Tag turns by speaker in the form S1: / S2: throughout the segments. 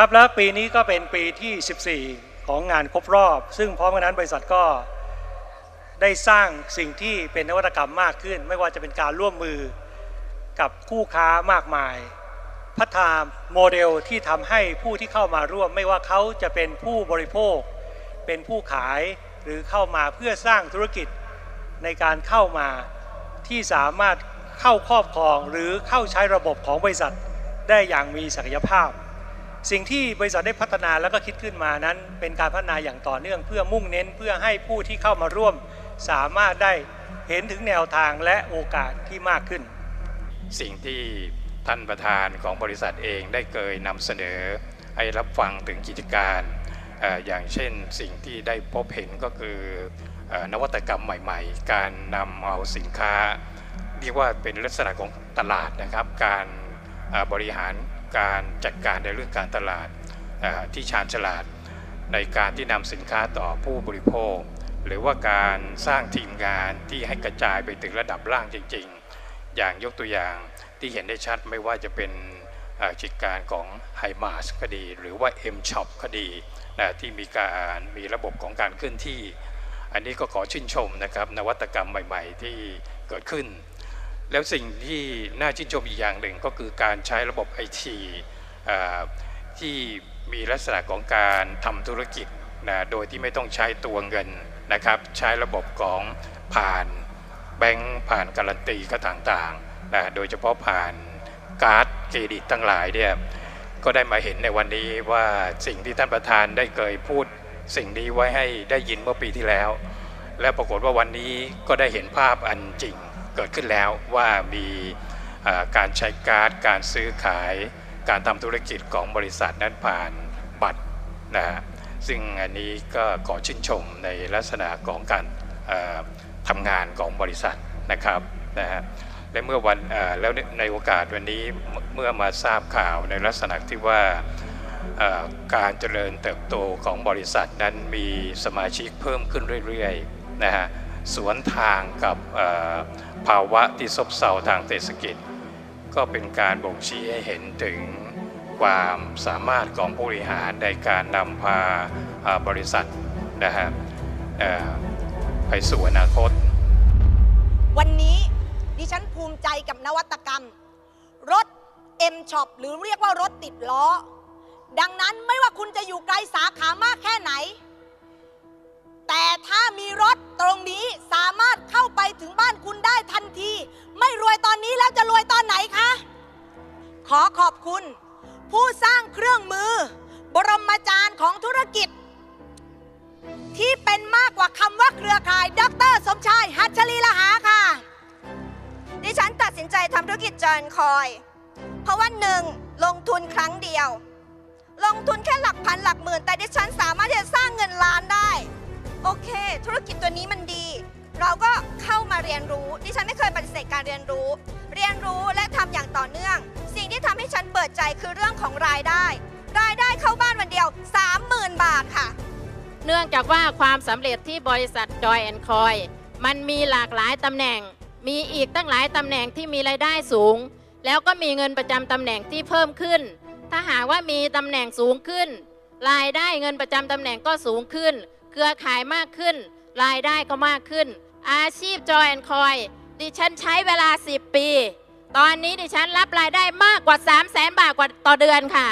S1: ครับแล้วปีนี้ก็เป็นปีที่ 14 ของงานครบรอบ ซึ่งพร้อมกันนั้นบริษัทก็ได้สร้างสิ่งที่เป็นนวัตกรรมมากขึ้น ไม่ว่าจะเป็นการร่วมมือกับคู่ค้ามากมาย พัฒนาโมเดลที่ทำให้ผู้ที่เข้ามาร่วม ไม่ว่าเขาจะเป็นผู้บริโภค เป็นผู้ขายหรือเข้ามาเพื่อสร้างธุรกิจในการเข้ามาที่สามารถเข้าครอบครองหรือเข้าใช้ระบบของบริษัทได้อย่างมีศักยภาพ สิ่งที่บริษัทได้พัฒนาแล้วก็คิดขึ้นมานั้น เป็นการพัฒนาอย่างต่อเนื่อง เพื่อมุ่งเน้นเพื่อให้ผู้ที่เข้ามาร่วม สามารถได้เห็นถึงแนวทางและโอกาสที่มากขึ้น
S2: สิ่งที่ท่านประธานของบริษัทเองได้เคยนำเสนอ ให้รับฟังถึงกิจการอย่างเช่นสิ่งที่ได้พบเห็นก็คือนวัตกรรมใหม่ ๆ การนำเอาสินค้า เรียกว่าเป็นลักษณะของตลาดนะครับ การบริหาร การจัดการในเรื่องการตลาดที่ชาญฉลาด ในการที่นำสินค้าต่อผู้บริโภค หรือว่าการสร้างทีมงานที่ให้กระจายไปถึงระดับล่างจริง ๆ อย่างยกตัวอย่างที่เห็นได้ชัดไม่ว่าจะเป็นเอ่อกิจการของไฮมาสก็ดี หรือว่า M Shop ก็ดีนะที่มีการมีระบบของการเคลื่อนที่ อันนี้ก็ขอชื่นชมนะครับนวัตกรรมใหม่ ๆ ที่เกิดขึ้น แล้วสิ่งที่น่าชื่นชมอีกอย่างหนึ่งก็คือการใช้ระบบไอทีที่มีลักษณะของการทำธุรกิจนะโดยที่ไม่ต้องใช้ตัวเงินนะครับใช้ระบบของผ่านแบงก์ผ่านการันตีก็ต่างๆนะโดยเฉพาะผ่านการ์ดเครดิตทั้งหลายเนี่ยก็ได้มาเห็นในวันนี้ว่าสิ่งที่ท่านประธานได้เคยพูดสิ่งนี้ไว้ให้ได้ยินเมื่อปีที่แล้ว และปรากฏว่าวันนี้ก็ได้เห็นภาพอันจริง เกิดขึ้นแล้วว่ามีการใช้การ์ด การซื้อขาย การทำธุรกิจของบริษัทนั้นผ่านบัตรนะฮะซึ่งอันนี้ก็ขอชื่นชมในลักษณะของการทำงานของบริษัทนะครับนะฮะและเมื่อวันแล้วในโอกาสวันนี้เมื่อมาทราบข่าวในลักษณะที่ว่าการเจริญเติบโตของบริษัทนั้นมีสมาชิกเพิ่มขึ้นเรื่อยๆนะฮะ สวนทางกับภาวะที่ซบเซาทางเศรษฐกิจ ก็เป็นการบ่งชี้ให้เห็นถึงความสามารถของผู้บริหารในการนำพาบริษัทนะฮะเอ่อไปสู่อนาคต
S3: วันนี้ดิฉันภูมิใจกับนวัตกรรม รถ M Shop หรือเรียกว่ารถติดล้อ ดังนั้นไม่ว่าคุณจะอยู่ไกลสาขามากแค่ไหน แต่ถ้ามีรถตรงนี้สามารถเข้าไปถึงบ้านคุณได้ทันที ไม่รวยตอนนี้แล้วจะรวยตอนไหนคะ ขอขอบคุณ ผู้สร้างเครื่องมือ บรมจารย์ของธุรกิจ ที่เป็นมากกว่าคำว่าเครือข่าย ดร สมชาย หัชลีละหาค่ะ
S4: ดิฉันตัดสินใจทำธุรกิจจอยคอย เพราะว่าหนึ่งลงทุนครั้งเดียว ลงทุนแค่หลักพันหลักหมื่น แต่ดิฉันสามารถที่จะสร้างเงินล้านได้ โอเค ธุรกิจตัวนี้มันดี เราก็เข้ามาเรียนรู้ ดิฉันไม่เคยปฏิเสธการเรียนรู้ เรียนรู้และทำอย่างต่อเนื่อง สิ่งที่ทำให้ฉันเปิดใจคือเรื่องของรายได้ รายได้เข้าบ้านวันเดียว 30,000 บาทค่ะ
S5: เนื่องจากว่าความสำเร็จที่บริษัทจอยแอนคอยมันมีหลากหลายตำแหน่ง มีอีกตั้งหลายตำแหน่งที่มีรายได้สูง แล้วก็มีเงินประจำตำแหน่งที่เพิ่มขึ้น ถ้าหากว่ามีตำแหน่งสูงขึ้น รายได้เงินประจำตำแหน่งก็สูงขึ้น รือข่ายมากขึ้น รายได้ก็มากขึ้น อาชีพจอยแอนคอย ดิฉันใช้เวลา 10 ปี ตอนนี้ดิฉันรับรายได้มากกว่า 3 0 0แสนบาทกว่าต่อเดือนค่ะ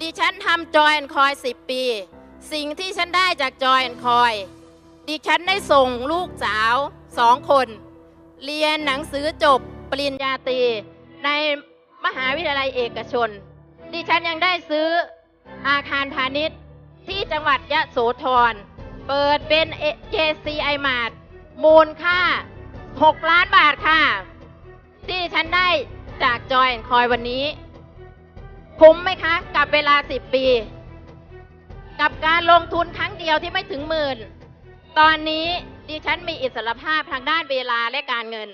S5: ดิฉันทำจอยแอนคอย 10 ปี สิ่งที่ฉันได้จากจอยแอนคอย ดิฉันได้ส่งลูกสาวสองคน เรียนหนังสือจบปริญญาตรีในมหาวิทยาลัยเอกชน ดิฉันยังได้ซื้ออาคารพาณิชย์ ที่จังหวัดยะโสธร เปิดเป็น JCI Mart มูลค่า 6 ล้านบาทค่ะ ที่ฉันได้จากจอยแอนคอยวันนี้ คุ้มไหมคะ กับเวลา 10 ปี กับการลงทุนครั้งเดียวที่ไม่ถึงหมื่น ตอนนี้ดิฉันมีอิสรภาพทางด้านเวลาและการเงิน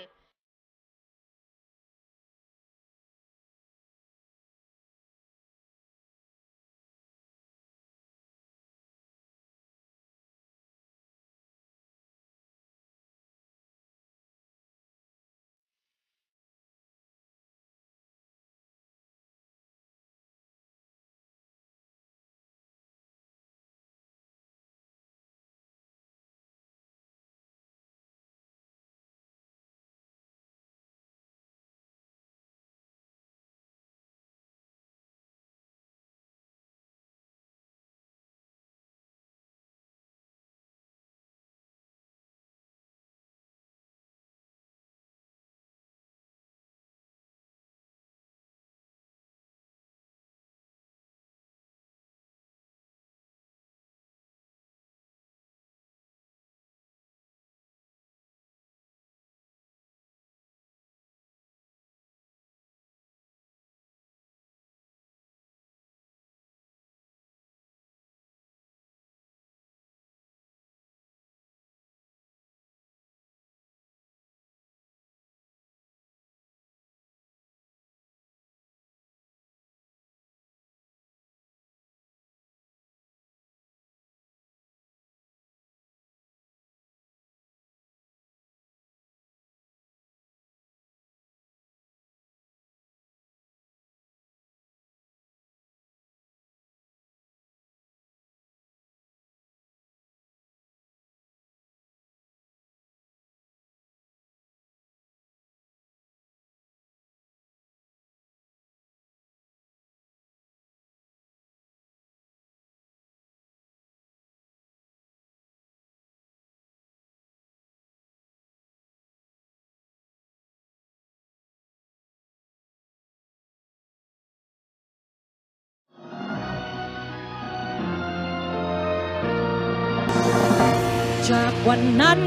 S6: จากวันนั้น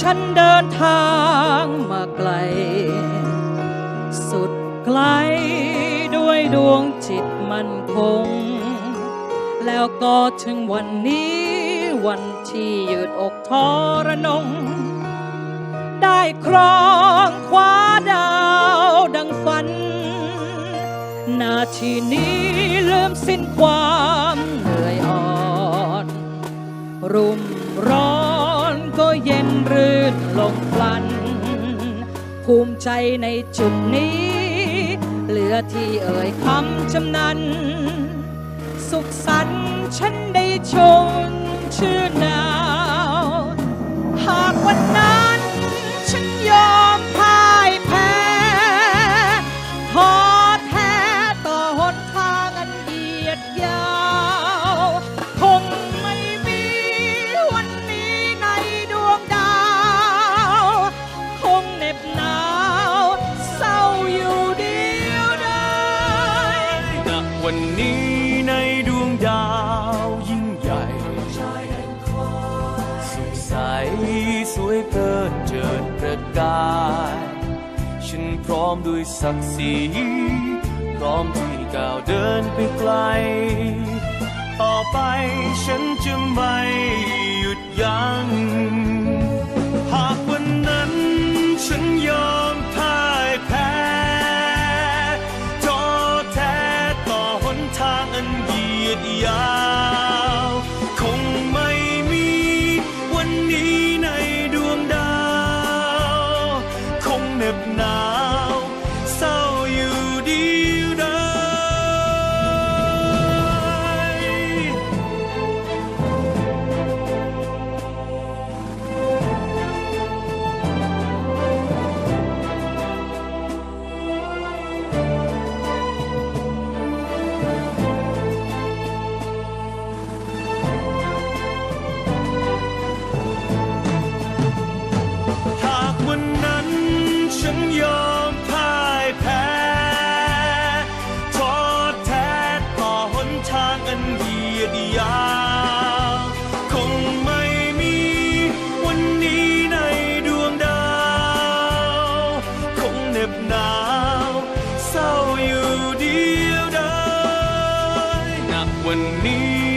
S6: ฉันเดินทางมาไกล สุดไกลด้วยดวงจิตมันคง แล้วก็ถึงวันนี้วันที่ยืดอกทรนง ได้ครองคว้าดาว ใจในจุดนี้ เหลือที่เอ่ยคำจำนัน สุขสันต์ฉันได้ชมชื่อนา
S7: กาย ฉันพร้อมด้วยศักดิ์ศรีพร้อมที่ก้าวเดินไปไกล ต่อไปฉันจะไม่หยุดยัง้งหากวันนั้นฉันยอมพ่ายแพ้ท้อแท้ต่อหนทางอันเหยียดยา when need.